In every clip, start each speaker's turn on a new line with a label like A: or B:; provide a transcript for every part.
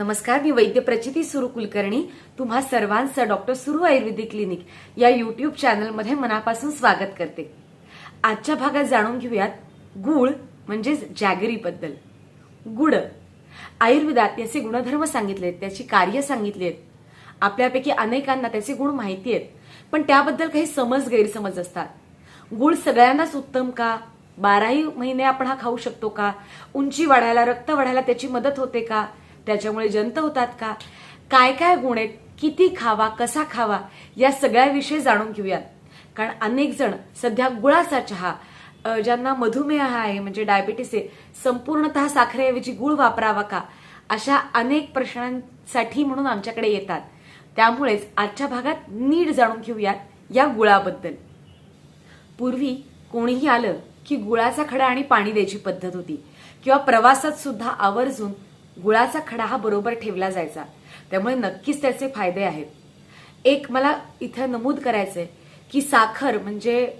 A: नमस्कार मी वैद्य प्रचिती सुरू कुलकर्णी. तुम्हा सर्वांचं डॉक्टर सुरू आयुर्वेदिक क्लिनिक या युट्यूब चॅनलमध्ये मनापासून स्वागत करते. आजच्या भागात जाणून घेऊयात गुळ म्हणजेच जॅगरीबद्दल. गुड आयुर्वेदात याचे गुणधर्म सांगितले आहेत त्याची कार्य सांगितली आहेत आपल्यापैकी अनेकांना त्याचे गुण माहिती आहेत पण त्याबद्दल काही समज गैरसमज असतात. गुळ सगळ्यांनाच उत्तम का? बाराही महिने आपण हा खाऊ शकतो का? उंची वाढायला रक्त वाढायला त्याची मदत होते का? त्याच्यामुळे जंत होतात का? काय काय गुण आहेत? किती खावा? कसा खावा? या सगळ्याविषयी जाणून घेऊयात. कारण अनेक जण सध्या गुळाचा चहा ज्यांना मधुमेह आहे म्हणजे डायबिटीस आहे संपूर्णतः साखरेऐवजी गुळ वापरावा का? अशा अनेक प्रश्नांसाठी म्हणून आमच्याकडे येतात. त्यामुळेच आजच्या भागात नीट जाणून घेऊयात या गुळाबद्दल. पूर्वी कोणीही आलं की गुळाचा खडा आणि पाणी द्यायची पद्धत होती. किंवा प्रवासात सुद्धा आवर्जून गुळाचा खडा हा बरोबर ठेवला जायचा. त्यामुळे नक्कीच त्याचे फायदे आहेत. एक मला इथं नमूद करायचंय की साखर म्हणजे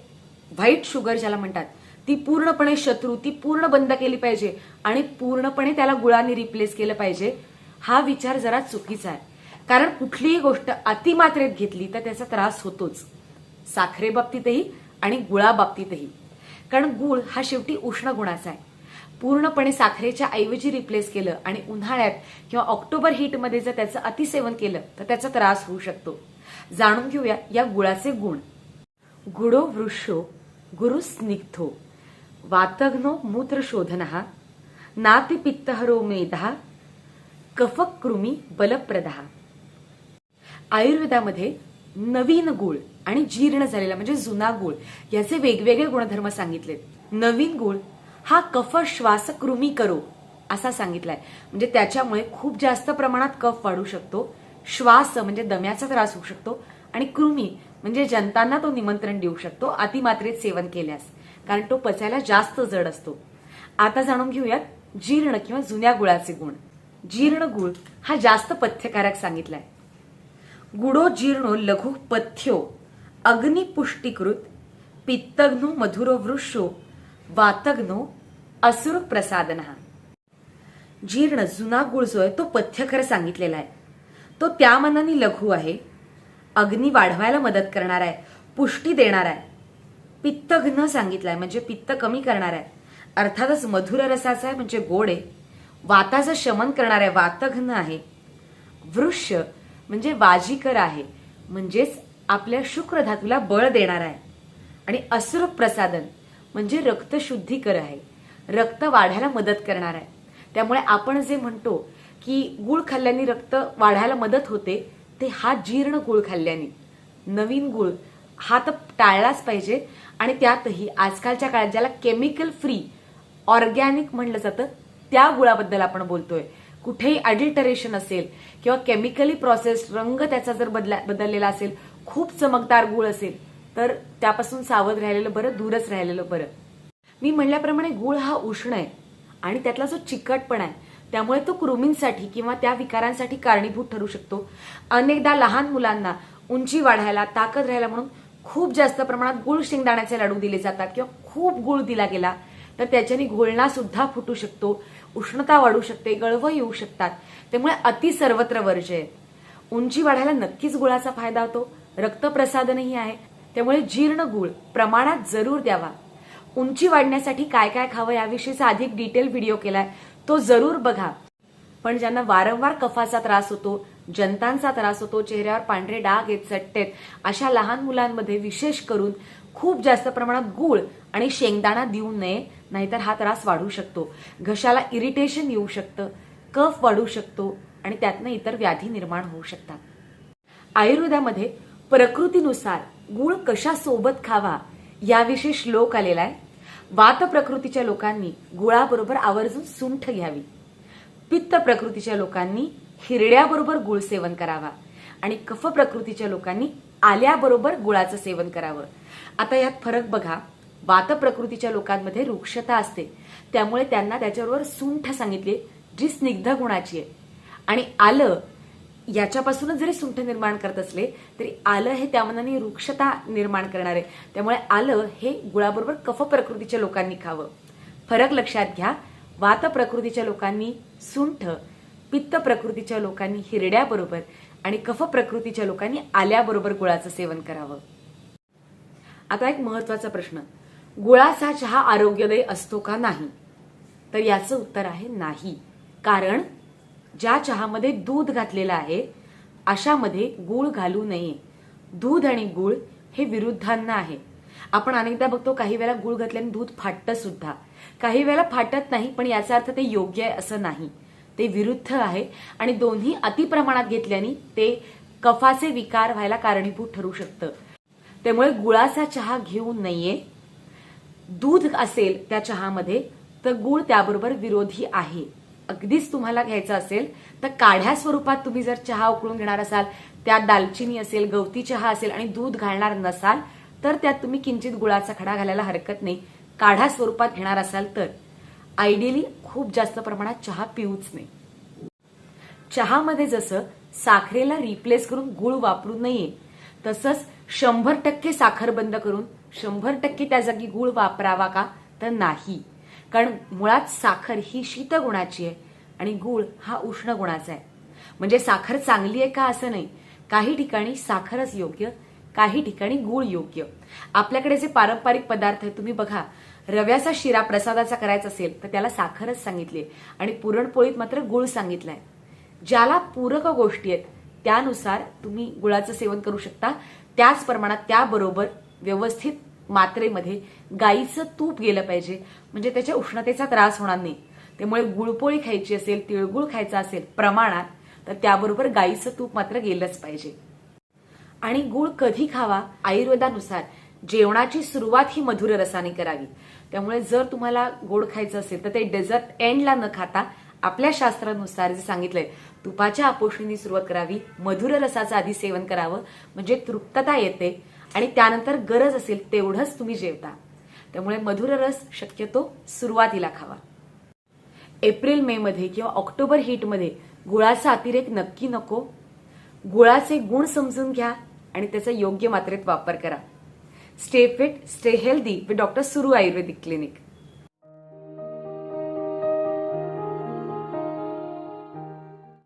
A: व्हाईट शुगर ज्याला म्हणतात ती पूर्णपणे शत्रू ती पूर्ण बंद केली पाहिजे आणि पूर्णपणे त्याला गुळाने रिप्लेस केलं पाहिजे हा विचार जरा चुकीचा आहे. कारण कुठलीही गोष्ट अतिमात्रेत घेतली तर त्याचा त्रास होतोच. साखरेबाबतीतही आणि गुळाबाबतीतही कारण गुळ हा शेवटी उष्ण गुणाचा आहे. पूर्णपणे साखरेच्या ऐवजी रिप्लेस केलं आणि उन्हाळ्यात किंवा ऑक्टोबर हीटमध्ये जर त्याचं अतिसेवन केलं तर त्याचा त्रास होऊ शकतो. जाणून घेऊया या गुळाचे गुण. गुडो वृक्षो गुरु स्निग्धो वातग्नो मूत्रशोधन नाती पित्तहरो मेधा कफक कृमी बलप्रदा. आयुर्वेदामध्ये नवीन गुळ आणि जीर्ण झालेला म्हणजे जुना गुळ याचे वेगवेगळे गुणधर्म सांगितलेत. नवीन गुळ हा कफ श्वास कृमी करो असा सांगितलाय. म्हणजे त्याच्यामुळे खूप जास्त प्रमाणात कफ वाढू शकतो श्वास म्हणजे दम्याचा त्रास होऊ शकतो आणि कृमी म्हणजे जनतांना तो निमंत्रण देऊ शकतो अतिमात्रेत सेवन केल्यास कारण तो पचायला जास्त जड असतो. आता जाणून घेऊयात जीर्ण किंवा जुन्या गुळाचे गुण. जीर्ण गुळ हा जास्त पथ्यकारक सांगितलाय. गुडो जीर्णो लघु पथ्यो अग्निपुष्टीकृत पित्तघ्नो मधुरो वृक्षो वातग्नो असुर प्रसादन. जीर्ण जुना गुळ जो आहे तो पथ्यकर सांगितलेला आहे. तो त्या मनाने लघु आहे. अग्नी वाढवायला मदत करणार आहे. पुष्टी देणार आहे. पित्तघ्न सांगितलंय म्हणजे पित्त कमी करणार आहे. अर्थातच मधुर रसाचा आहे म्हणजे गोड आहे. वाताचं शमन करणार आहे वातघ्न आहे. वृक्ष म्हणजे वाजीकर आहे. म्हणजेच आपल्या शुक्र धातूला बळ देणार आहे. आणि असुर प्रसादन म्हणजे रक्तशुद्धीकर आहे. रक्त वाढायला मदत करणार आहे. त्यामुळे आपण जे म्हणतो की गुळ खाल्ल्याने रक्त वाढायला मदत होते ते हा जीर्ण गुळ खाल्ल्याने. नवीन गुळ. हा तर टाळलाच पाहिजे. आणि त्यातही आजकालच्या काळात ज्याला केमिकल फ्री ऑर्गॅनिक म्हणलं जातं त्या गुळाबद्दल आपण बोलतोय. कुठेही अडिल्टरेशन असेल किंवा केमिकली प्रोसेस रंग त्याचा जर बदला बदललेला असेल खूप चमकदार गुळ असेल तर त्यापासून सावध राहिलेलं बरं दूरच राहिलेलं बरं. मी म्हणल्याप्रमाणे गुळ हा उष्ण आहे आणि त्यातला जो चिकटपणा आहे त्यामुळे तो कृमींसाठी किंवा त्या विकारांसाठी कारणीभूत ठरू शकतो. अनेकदा लहान मुलांना उंची वाढायला ताकद राहायला म्हणून खूप जास्त प्रमाणात गुळ शेंगदाण्याचे लाडू दिले जातात किंवा खूप गुळ दिला गेला तर त्याच्याने घोळणा सुद्धा फुटू शकतो उष्णता वाढू शकते गळव येऊ शकतात. त्यामुळे अति सर्वत्र वर्ज्य आहे. उंची वाढायला नक्कीच गुळाचा फायदा होतो. रक्तप्रसादनही आहे. त्यामुळे जीर्ण गुळ प्रमाणात जरूर द्यावा. उंची वाढण्यासाठी काय काय खावं याविषयीचा अधिक डिटेल व्हिडिओ केलाय तो जरूर बघा. पण ज्यांना वारंवार कफाचा त्रास होतो जंतांचा त्रास होतो चेहऱ्यावर पांढरे डाग येत चट्टेत अशा लहान मुलांमध्ये विशेष करून खूप जास्त प्रमाणात गूळ आणि शेंगदाणा देऊ नये नाहीतर हा त्रास वाढू शकतो. घशाला इरिटेशन येऊ शकतं कफ वाढू शकतो आणि त्यातनं इतर व्याधी निर्माण होऊ शकतात. आयुर्वेदामध्ये प्रकृतीनुसार गुळ कशासोबत खावा याविषयी श्लोक आलेला आहे. वात प्रकृतीच्या लोकांनी गुळाबरोबर आवर्जून सुंठ घ्यावी. पित्त प्रकृतीच्या लोकांनी हिरड्याबरोबर गुळ सेवन करावा. आणि कफ प्रकृतीच्या लोकांनी आल्याबरोबर गुळाचं सेवन करावं. आता यात फरक बघा. वात प्रकृतीच्या लोकांमध्ये वृक्षता असते. त्यामुळे त्यांना त्याच्याबरोबर सुंठ सांगितली जी स्निग्ध गुणाची आहे. आणि आलं याच्यापासूनच जरी सुंठ निर्माण करत असले तरी आलं हे त्या मनाने वृक्षता निर्माण करणार. आहे त्यामुळे आलं हे गुळाबरोबर कफ प्रकृतीच्या लोकांनी खावं. फरक लक्षात घ्या वात प्रकृतीच्या लोकांनी सुंठ पित्त प्रकृतीच्या लोकांनी हिरड्याबरोबर आणि कफ प्रकृतीच्या लोकांनी आल्याबरोबर गुळाचं सेवन करावं. आता एक महत्त्वाचा प्रश्न. गुळाचा चहा आरोग्यदायी असतो का नाही? तर याचं उत्तर आहे नाही. कारण ज्या चहामध्ये दूध घातलेलं आहे अशामध्ये गूळ घालू नये. दूध आणि गूळ हे विरुद्धांना आहे. आपण अनेकदा बघतो काही वेळेला गूळ घातल्याने दूध फाटतं सुद्धा. काही वेळेला फाटत नाही पण याचा अर्थ ते योग्य आहे असं नाही. ते विरुद्ध आहे आणि दोन्ही अतिप्रमाणात घेतल्याने ते कफाचे विकार व्हायला कारणीभूत ठरू शकतं. त्यामुळे गुळाचा चहा घेऊ नये. दूध असेल त्या चहामध्ये तर गुळ त्याबरोबर विरोधी आहे. अगदीच तुम्हाला घ्यायचं असेल तर काढ्या स्वरूपात तुम्ही जर चहा उकळून घेणार असाल त्यात दालचिनी असेल गवती चहा असेल आणि दूध घालणार नसाल तर त्यात तुम्ही किंचित गुळाचा खडा घालायला हरकत नाही. काढा स्वरूपात घेणार असाल तर. आयडियली खूप जास्त प्रमाणात चहा पिऊच नाही. चहामध्ये जसं साखरेला रिप्लेस करून गुळ वापरू नये तसंच शंभर टक्के साखर बंद करून शंभर टक्के त्या जागी गुळ वापरावा का? तर नाही. कारण मुळात साखर ही शीत गुणाची आहे आणि गुळ हा उष्ण गुणाचा आहे. म्हणजे साखर चांगली आहे का असं नाही? काही ठिकाणी साखरच योग्य काही ठिकाणी गुळ योग्य. आपल्याकडे जे पारंपरिक पदार्थ आहे तुम्ही बघा रव्याचा शिरा प्रसादाचा करायचा असेल तर त्याला साखरच सांगितली आणि पुरणपोळीत मात्र गुळ सांगितलाय. ज्याला पूरक गोष्टी आहेत त्यानुसार तुम्ही गुळाचं सेवन करू शकता. त्याच प्रमाणात त्याबरोबर व्यवस्थित मात्रेमध्ये गाईचं तूप गेलं पाहिजे. म्हणजे त्याच्या उष्णतेचा त्रास होणार नाही. त्यामुळे गुळपोळी खायची असेल तिळगुळ खायचा असेल प्रमाणात तर त्याबरोबर गाईचं तूप मात्र गेलंच पाहिजे. आणि गुळ कधी खावा? आयुर्वेदानुसार जेवणाची सुरुवात ही मधुर रसाने करावी. त्यामुळे जर तुम्हाला गोड खायचं असेल तर ते डेझर्ट एंडला न खाता आपल्या शास्त्रानुसार जे सांगितलंय तुपाच्या आपोषणीने सुरुवात करावी. मधुर रसाचं आधी सेवन करावं. म्हणजे तृप्तता येते. आणि त्यानंतर गरज असेल तेवढंच तुम्ही जेवता. त्यामुळे मधुर रस शक्यतो सुरुवातीला खावा. एप्रिल मे मध्ये किंवा ऑक्टोबर हीटमध्ये गुळाचा अतिरेक नक्की नको. गुळाचे गुण समजून घ्या आणि त्याचा योग्य मात्रेत वापर करा. Stay fit stay healthy with doctor सुरू आयुर्वेदिक क्लिनिक